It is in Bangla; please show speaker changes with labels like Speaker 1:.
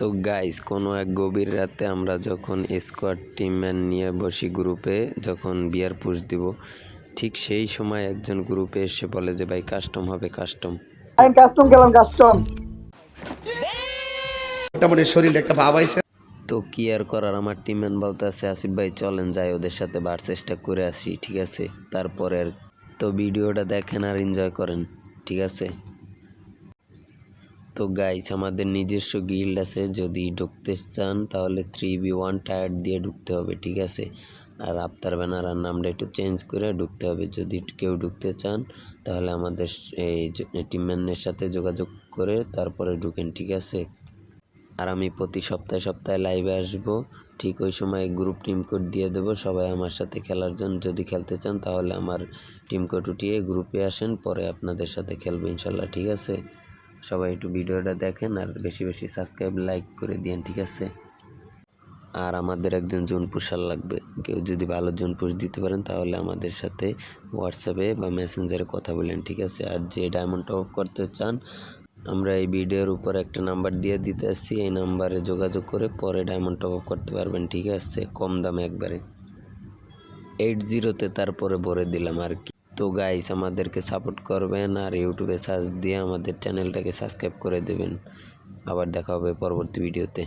Speaker 1: তো গাইস কোনো এক গভীর রাতে আমরা যখন স্কোয়াড টিম ম্যান নিয়ে বসি গ্রুপে যখন বিয়ার পুশ দিব ঠিক সেই সময় একজন গ্রুপে এসে বলে যে ভাই কাস্টম হবে কাস্টম
Speaker 2: আমি কাস্টম গেলাম কাস্টম
Speaker 3: মোটামুটি শরীরে একটা ভাব আইছে।
Speaker 1: তো কি আর করার আমার টিম ম্যান বলতে আছে আসিফ ভাই চলেন যাই ওদের সাথে বার চেষ্টা করে আসি ঠিক আছে? তারপরে আর তো ভিডিওটা দেখেন আর এনজয় করেন ঠিক আছে? তো গাইস আমাদের নিজস্ব গিল্ড আছে, যদি ঢুকতে চান তাহলে থ্রি বি ওয়ান টায়ার দিয়ে ঢুকতে হবে, ঠিক আছে? আর আফতার ব্যানার আর নামটা একটু চেঞ্জ করে ঢুকতে হবে, যদি কেউ ঢুকতে চান তাহলে আমাদের এই টিমম্যানের সাথে যোগাযোগ করে তারপরে ঢুকেন, ঠিক আছে? আর আমি প্রতি সপ্তাহে সপ্তাহে লাইভে আসব, ঠিক ওই সময় গ্রুপ টিম কোড দিয়ে দেবো, সবাই আমার সাথে খেলার জন্য যদি খেলতে চান তাহলে আমার টিম কোড উঠিয়ে গ্রুপে আসেন, পরে আপনাদের সাথে খেলব ইনশাল্লাহ, ঠিক আছে? সবাই একটু ভিডিওটা দেখেন আর বেশি বেশি সাবস্ক্রাইব, লাইক করে দিন ঠিক আছে? আর আমাদের একজন জোন পুষার লাগবে। কেউ যদি ভালো জোন পুষ দিতে পারেন, তাহলে আমাদের সাথে হোয়াটসঅ্যাপে বা মেসেঞ্জারে কথা বলেন, ঠিক আছে? আর যে ডায়মন্ড টপ করতে চান, আমরা এই ভিডিওর উপর একটা নাম্বার দিয়ে দিতে আসছি। এই নাম্বারে যোগাযোগ করে পরে ডায়মন্ড টপ আপ করতে পারবেন, ঠিক আছে? কম দামে একবারে। এইট জিরোতে তারপরে ভরে দিলাম আর কি। তো গাইস আমাদেরকে সাপোর্ট করবেন আর ইউটিউবে সার্চ দিয়ে আমাদের চ্যানেলটাকে সাবস্ক্রাইব করে দেবেন। আবার দেখা হবে পরবর্তী ভিডিওতে